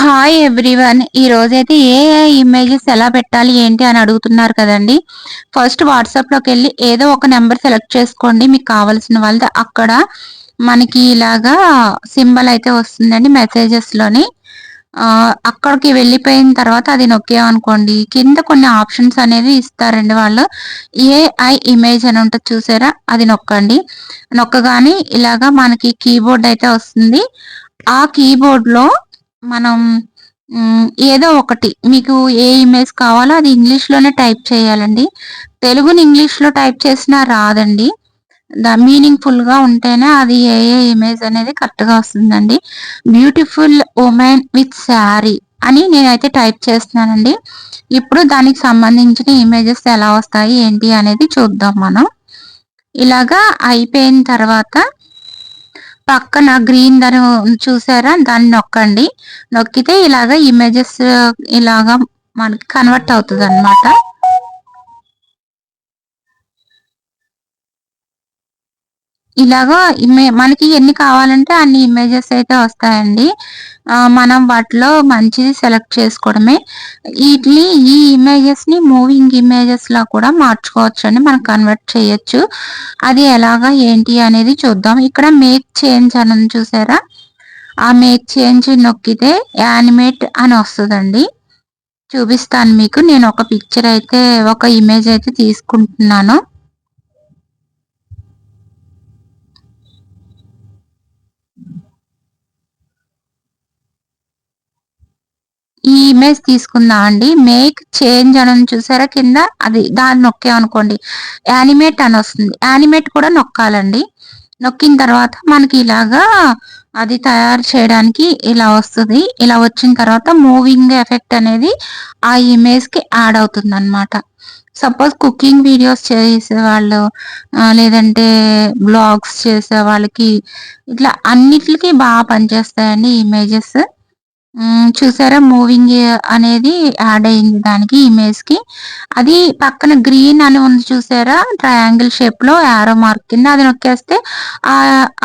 Hi everyone ఈ రోజైతే ఏ images ఎలా పెట్టాలి ఏంటి అని అడుగుతున్నారు కదండి. ఫస్ట్ వాట్సాప్లోకి వెళ్ళి ఏదో ఒక నెంబర్ సెలెక్ట్ చేసుకోండి. మీకు కావాల్సిన వాళ్ళది అక్కడ. మనకి ఇలాగా సింబల్ అయితే వస్తుందండి మెసేజెస్లోని అక్కడికి వెళ్ళిపోయిన తర్వాత అది నొక్కామనుకోండి కింద కొన్ని ఆప్షన్స్ అనేది ఇస్తారండి వాళ్ళు. ఏఐ ఇమేజ్ అని ఉంటుంది చూసారా? అది నొక్కండి. నొక్కగానే ఇలాగా మనకి కీబోర్డ్ అయితే వస్తుంది. ఆ కీబోర్డ్లో మనం ఏదో ఒకటి మీకు ఏ ఇమేజ్ కావాలో అది ఇంగ్లీష్లోనే టైప్ చేయాలండి. తెలుగుని ఇంగ్లీష్లో టైప్ చేసినా రాదండి. ద మీనింగ్ఫుల్గా ఉంటేనే అది ఏ ఏ ఇమేజ్ అనేది కరెక్ట్గా వస్తుందండి. బ్యూటిఫుల్ ఉమెన్ విత్ శారీ అని నేనైతే టైప్ చేస్తున్నానండి. ఇప్పుడు దానికి సంబంధించిన ఇమేజెస్ ఎలా వస్తాయి ఏంటి అనేది చూద్దాం మనం. ఇలాగా అయిపోయిన తర్వాత పక్కన గ్రీన్ దాని చూసారా? దాన్ని నొక్కండి. నొక్కితే ఇలాగ ఇమేజెస్ ఇలాగా మనకి కన్వర్ట్ అవుతుంది అనమాట ఇలాగా మనకి ఎన్ని కావాలంటే అన్ని ఇమేజెస్ అయితే వస్తాయండి. మనం వాటిలో మంచిది సెలెక్ట్ చేసుకోవడమే. వీటిని ఈ ఇమేజెస్ని మూవింగ్ ఇమేజెస్ లా కూడా మార్చుకోవచ్చు అండి మనం కన్వర్ట్ చేయొచ్చు. అది ఎలాగా ఏంటి అనేది చూద్దాం. ఇక్కడ మేక్ చేంజ్ అని చూసారా? ఆ మేక్ చేంజ్ నొక్కితే యానిమేట్ అని వస్తుందండి. చూపిస్తాను మీకు. నేను ఒక పిక్చర్ అయితే ఒక ఇమేజ్ అయితే తీసుకుంటున్నాను. ఈ ఇమేజ్ తీసుకుందాం అండి? మేక్ చేంజ్ అని చూసారా కింద? అది దాన్ని నొక్కామనుకోండి యానిమేట్ అని వస్తుంది. యానిమేట్ కూడా నొక్కాలండి. నొక్కిన తర్వాత మనకి ఇలాగా అది తయారు చేయడానికి ఇలా వస్తుంది. ఇలా వచ్చిన తర్వాత మూవింగ్ ఎఫెక్ట్ అనేది ఆ ఇమేజ్కి యాడ్ అవుతుంది అనమాట సపోజ్ కుకింగ్ వీడియోస్ చేసే వాళ్ళు లేదంటే బ్లాగ్స్ చేసే వాళ్ళకి ఇట్లా అన్నిటికి బాగా పనిచేస్తాయండి ఇమేజెస్ చూసారా? మూవింగ్ అనేది యాడ్ అయింది దానికి ఇమేజ్కి. అది పక్కన గ్రీన్ అని ఉంది చూసారా? ట్రయాంగిల్ షేప్లో యారో మార్క్ కింద అది నొక్కేస్తే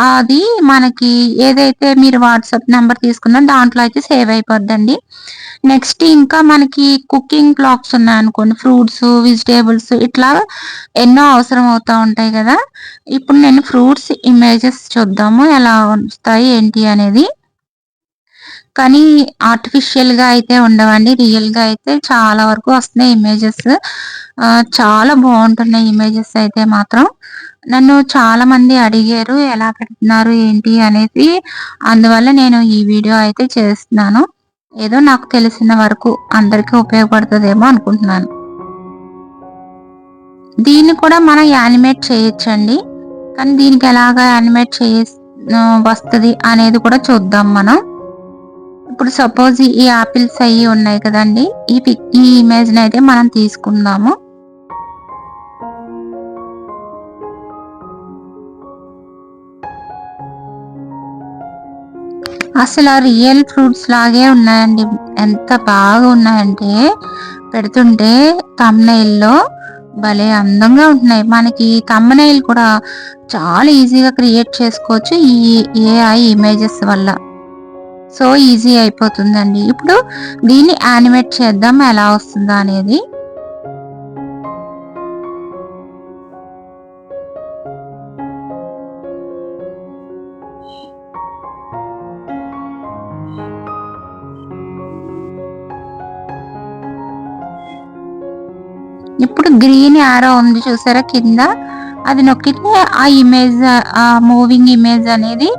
అది మనకి ఏదైతే మీరు వాట్సాప్ నెంబర్ తీసుకున్నారో దాంట్లో అయితే సేవ్ అయిపోద్దండి. నెక్స్ట్ ఇంకా మనకి కుకింగ్ బ్లాగ్స్ ఉన్నాయనుకోండి ఫ్రూట్స్ వెజిటేబుల్స్ ఇట్లా ఎన్నో అవసరం అవుతా ఉంటాయి కదా. ఇప్పుడు నేను ఫ్రూట్స్ ఇమేజెస్ చూద్దాము. ఎలా వస్తాయి ఏంటి అనేది. కానీ ఆర్టిఫిషియల్గా అయితే ఉండవండి. రియల్గా అయితే చాలా వరకు వస్తున్నాయి ఇమేజెస్ చాలా బాగుంటున్నాయి ఇమేజెస్ అయితే మాత్రం. నన్ను చాలా మంది అడిగారు ఎలా పెడుతున్నారు ఏంటి అనేది. అందువల్ల నేను ఈ వీడియో అయితే చేస్తున్నాను. ఏదో నాకు తెలిసిన వరకు అందరికీ ఉపయోగపడుతుందేమో అనుకుంటున్నాను. దీన్ని కూడా మనం యానిమేట్ చేయొచ్చండి. కానీ దీనికి ఎలాగా యానిమేట్ చేయ వస్తుంది అనేది కూడా చూద్దాం మనం. ఇప్పుడు సపోజ్ ఈ ఆపిల్స్ అయ్యి ఉన్నాయి కదండి. ఈ పిక్ ఈ ఇమేజ్ అయితే మనం తీసుకుందాము. అసలు రియల్ ఫ్రూట్స్ లాగే ఉన్నాయండి. ఎంత బాగా ఉన్నాయంటే పెడుతుంటే తమ్నైల్లో భలే అందంగా ఉంటున్నాయి. మనకి తమ్నైల్ కూడా చాలా ఈజీగా క్రియేట్ చేసుకోవచ్చు ఈ ఏఐ ఇమేజెస్ వల్ల. సో ఈజీ అయిపోతుందండి. ఇప్పుడు దీన్ని యానిమేట్ చేద్దాం ఎలా వస్తుందా అనేది. ఇప్పుడు గ్రీన్ యారో ఉంది చూసారా కింద? అది నొక్కితే ఆ ఇమేజ్ ఆ మూవింగ్ ఇమేజ్ అనేది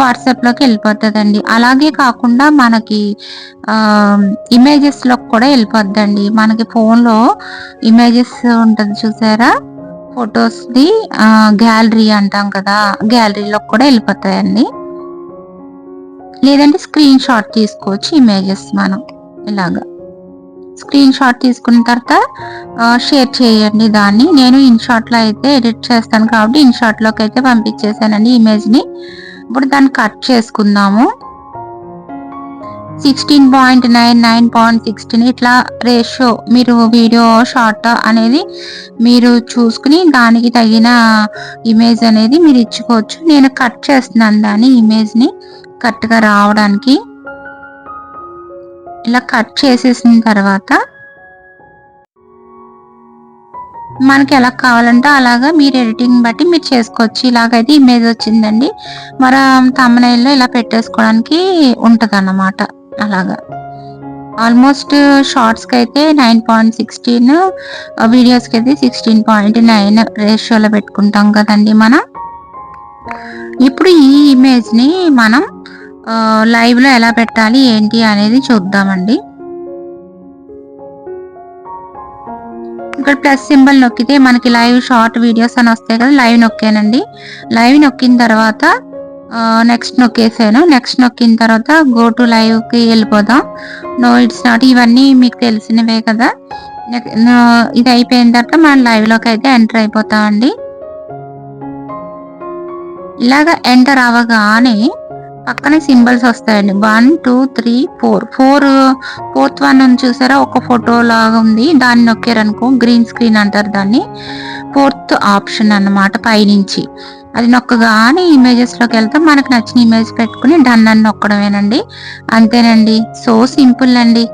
వాట్సాప్లోకి వెళ్ళిపోతుందండి. అలాగే కాకుండా మనకి ఇమేజెస్ కూడా వెళ్ళిపోద్దండి. మనకి ఫోన్లో ఇమేజెస్ ఉంటుంది చూసారా? ఫొటోస్ది గ్యాలరీ అంటాం కదా గ్యాలరీలోకి కూడా వెళ్ళిపోతాయండి. లేదంటే స్క్రీన్ షాట్ తీసుకోవచ్చు ఇమేజెస్ మనం ఇలాగా. స్క్రీన్ షాట్ తీసుకున్న తర్వాత షేర్ చేయండి దాన్ని. నేను ఇన్ షాట్లో అయితే ఎడిట్ చేస్తాను కాబట్టి ఇన్ షాట్లోకి అయితే పంపించేసానండి ఇమేజ్ని. ఇప్పుడు దాన్ని కట్ చేసుకుందాము. Sixteen point nine nine point sixteen ఇట్లా రేషియో మీరు వీడియో షార్ట్ అనేది మీరు చూసుకుని దానికి తగిన ఇమేజ్ అనేది మీరు ఇచ్చుకోవచ్చు. నేను కట్ చేస్తున్నాను దాని ఇమేజ్ని కరెక్ట్గా రావడానికి. ఇలా కట్ చేసేసిన తర్వాత మనకి ఎలా కావాలంటే అలాగా మీరు ఎడిటింగ్ బట్టి మీరు చేసుకోవచ్చు. ఇలాగైతే ఇమేజ్ వచ్చిందండి. మన తమ్మనైల్లో ఇలా పెట్టేసుకోవడానికి ఉంటుంది అన్నమాట అలాగా. ఆల్మోస్ట్ షార్ట్స్కి అయితే నైన్ పాయింట్ సిక్స్టీన్ వీడియోస్కి అయితే సిక్స్టీన్ పాయింట్ నైన్ రేషియోలో పెట్టుకుంటాం కదండి మనం. ఇప్పుడు ఈ ఇమేజ్ని మనం లైవ్లో ఎలా పెట్టాలి ఏంటి అనేది చూద్దామండి. ఇక్కడ ప్లస్ సింబల్ నొక్కితే మనకి లైవ్ షార్ట్ వీడియోస్ అని వస్తాయి కదా లైవ్ నొక్కానండి. లైవ్ నొక్కిన తర్వాత నెక్స్ట్ నొక్కేసాను. నెక్స్ట్ నొక్కిన తర్వాత గో టు లైవ్కి వెళ్ళిపోదాం. నో ఇట్స్ నాట్ ఇవన్నీ మీకు తెలిసినవే కదా. ఇది అయిపోయిన తర్వాత మనం లైవ్లోకి అయితే ఎంటర్ అయిపోతామండి. ఇలాగ ఎంటర్ అవ్వగానే పక్కనే సింబల్స్ వస్తాయండి. One two three four. Four fourth one చూసారా? ఒక ఫోటో లాగా ఉంది. దాన్ని నొక్కారనుకో గ్రీన్ స్క్రీన్ అంటారు దాన్ని. ఫోర్త్ ఆప్షన్ అన్నమాట పైనుంచి. అది నొక్కగానే ఇమేజెస్లోకి వెళ్తే మనకు నచ్చిన ఇమేజ్ పెట్టుకుని డన్ అని నొక్కడమేనండి. అంతేనండి. సో సింపుల్ అండి.